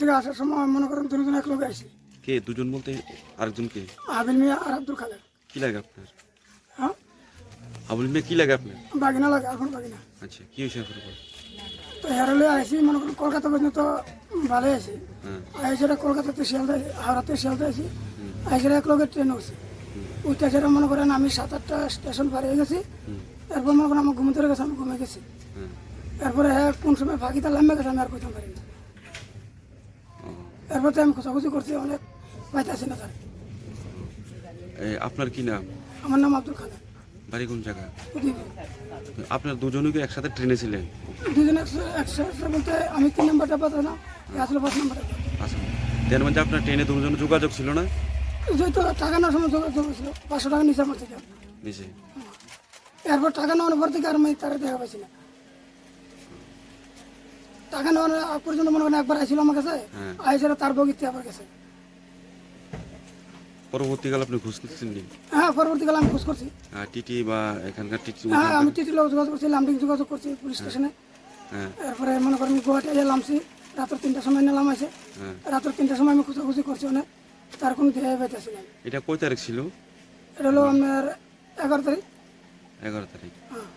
থেকে আসার সময় মনে করেন দুজন এক লোক আসি কে? দুজন বলতে আরেকজন কে? আবিল মিয়া আর আব্দুল খালেক। কি লাগে আপনার? হ্যাঁ? আবুল মিয়া কি লাগে আপনার? বাগিনা লাগে এখন বাগিনা। আচ্ছা কি হয়েছে আপনার উপর? তো হেরলে আসি মনে করেন কলকাতা পর্যন্ত ভালো আছি হ্যাঁ। আইসেরা কলকাতাতে শিয়ালদা হাওড়াতে শিয়ালদা আছি আইসেরা এক লোকের ট্রেন উঠছি উঠতে সেটা মনে করেন আমি সাত আটটা স্টেশন পার হয়ে গেছি। এরপর মনে করেন আমার ঘুমে ধরে গেছে আমি ঘুমে গেছি। হ্যাঁ। এরপরে হ্যাঁ কোন সময় ফাঁকিতে লাম্বে গেছে আমি আর কোথাও পারি না। এরপর তো আমি খোঁজাখুঁজি করছি অনেক পাইতেছি না তার। আপনার কি নাম? আমার নাম আব্দুল খালেক বাড়ি কোন জায়গা আপনার দুজনকে একসাথে ট্রেনে ছিলেন? দুজন একশো বলতে আমি তিন নাম্বারটা পাতাম আসলে পাঁচ নাম্বারটা। আচ্ছা তার মধ্যে আপনার ট্রেনে দুজন যোগাযোগ ছিল না? যেহেতু টাকা নেওয়ার সময় যোগাযোগ হয়েছিল পাঁচশো টাকা নিচে আমার থেকে। নিচে এরপর টাকা নেওয়ার পর থেকে আর আমি তারা দেখা পাইছি না। টাকা নেওয়ার আগ পর্যন্ত মনে করেন একবার আইছিল আমার কাছে হ্যাঁ। আইসেরা তার বগিতে আবার গেছে পরবর্তীকালে আপনি ঘুষ নিচ্ছেন হ্যাঁ পরবর্তীকালে আমি খোঁজ করছি। আর টিটি বা এখানকার টিটি হ্যাঁ আমি টিটি লোক যোগাযোগ করছি লামডিং যোগাযোগ করছি পুলিশ স্টেশনে। হ্যাঁ। এরপরে মনে করেন গুয়াহাটি এসে নামছি রাত্র তিনটার সময় নিলাম আছে হ্যাঁ। রাত্র তিনটার সময় আমি খোঁজাখুঁজি করছি অনেক তার কোনো দেহে পাইতেছি না। এটা কয় তারিখ ছিল? এটা হলো আপনার এগারো তারিখ। এগারো তারিখ। হ্যাঁ।